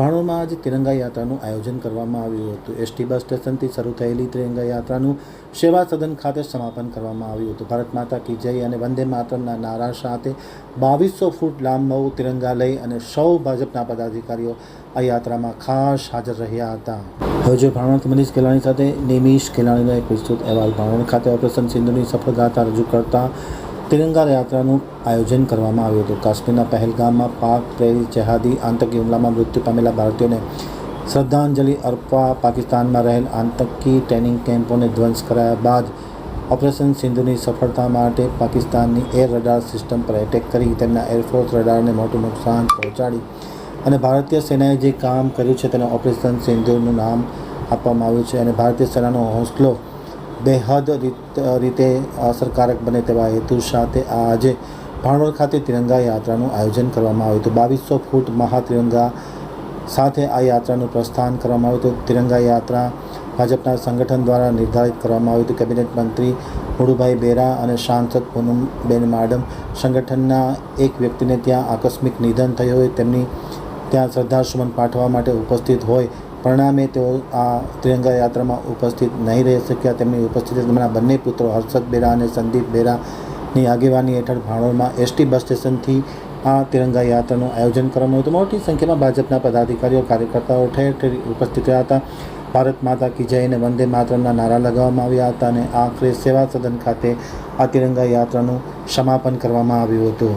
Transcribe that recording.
ભાવનગરમાં આજે તિરંગા યાત્રાનું આયોજન કરવામાં આવ્યું હતું. એસટી બસ સ્ટેશનથી શરૂ થયેલી તિરંગા યાત્રાનું સેવા સદન ખાતે સમાપન કરવામાં આવ્યું હતું. ભારત માતા કી જય અને વંદે માતરમના નારા સાથે બાવીસો ફૂટ લાંબો તિરંગા લઈ અને સૌ ભાજપના પદાધિકારીઓ આ યાત્રામાં ખાસ હાજર રહ્યા હતા. હવે જો ભાવનાથ મનીષ ખેલાણી સાથે નિમિષ ખેલાણીનો એક વિસ્તૃત અહેવાલ. ભાણવડ ખાતે ઓપરેશન સિંધુની સફળ ગાથા રજૂ કરતા તિરંગા યાત્રાનું આયોજન કરવામાં આવ્યું હતું. કાશ્મીરના પહેલગામમાં પાક પ્રેરિત જેહાદી, આતંકી હુમલામાં મૃત્યુ પામેલા ભારતીયોને શ્રદ્ધાંજલિ અર્પવા પાકિસ્તાનમાં રહેલ આતંકી ટ્રેનિંગ કેમ્પોને ધ્વંસ કરાયા બાદ ઓપરેશન સિંધુની સફળતા માટે પાકિસ્તાનની એર રડાર સિસ્ટમ પર એટેક કરી તેમના એરફોર્સ રડારને મોટું નુકસાન પહોંચાડી અને ભારતીય સેનાએ જે કામ કર્યું છે તેને ઓપરેશન સિંધુનું નામ આપવામાં આવ્યું છે. અને ભારતીય સેનાનો હોંસલો બેહદ રીત અસરકારક બને તેવા હેતુ સાથે આજે ભાણવડ ખાતે તિરંગા યાત્રાનું આયોજન કરવામાં આવ્યું હતું. બાવીસો ફૂટ મહાતિરંગા સાથે આ યાત્રાનું પ્રસ્થાન કરવામાં આવ્યું હતું. તિરંગા યાત્રા ભાજપના સંગઠન દ્વારા નિર્ધારિત કરવામાં આવ્યું હતું. કેબિનેટ મંત્રી મુળુભાઈ બેરા અને સાંસદ પૂનમબેન માડમ સંગઠનના એક વ્યક્તિને ત્યાં આકસ્મિક નિધન થયું હોય તેમની ત્યાં શ્રદ્ધાસુમન પાઠવવા માટે ઉપસ્થિત હોય પરિણામે તેઓ આ ત્રિરંગા યાત્રામાં ઉપસ્થિત નહીં રહી શક્યા. તેમની ઉપસ્થિતિ તેમના બંને પુત્રો હર્ષદ બેરા અને સંદીપ બેરાની આગેવાની હેઠળ ભાણોળમાં એસટી બસ સ્ટેશનથી આ તિરંગા યાત્રાનું આયોજન કરવામાં હતું. મોટી સંખ્યામાં ભાજપના પદાધિકારીઓ, કાર્યકર્તાઓ ઠેર ઠેર ઉપસ્થિત રહ્યા હતા. ભારત માતા કી જય અને વંદે માતરમના નારા લગાવવામાં આવ્યા હતા અને આખરે સેવા સદન ખાતે આ તિરંગા યાત્રાનું સમાપન કરવામાં આવ્યું હતું.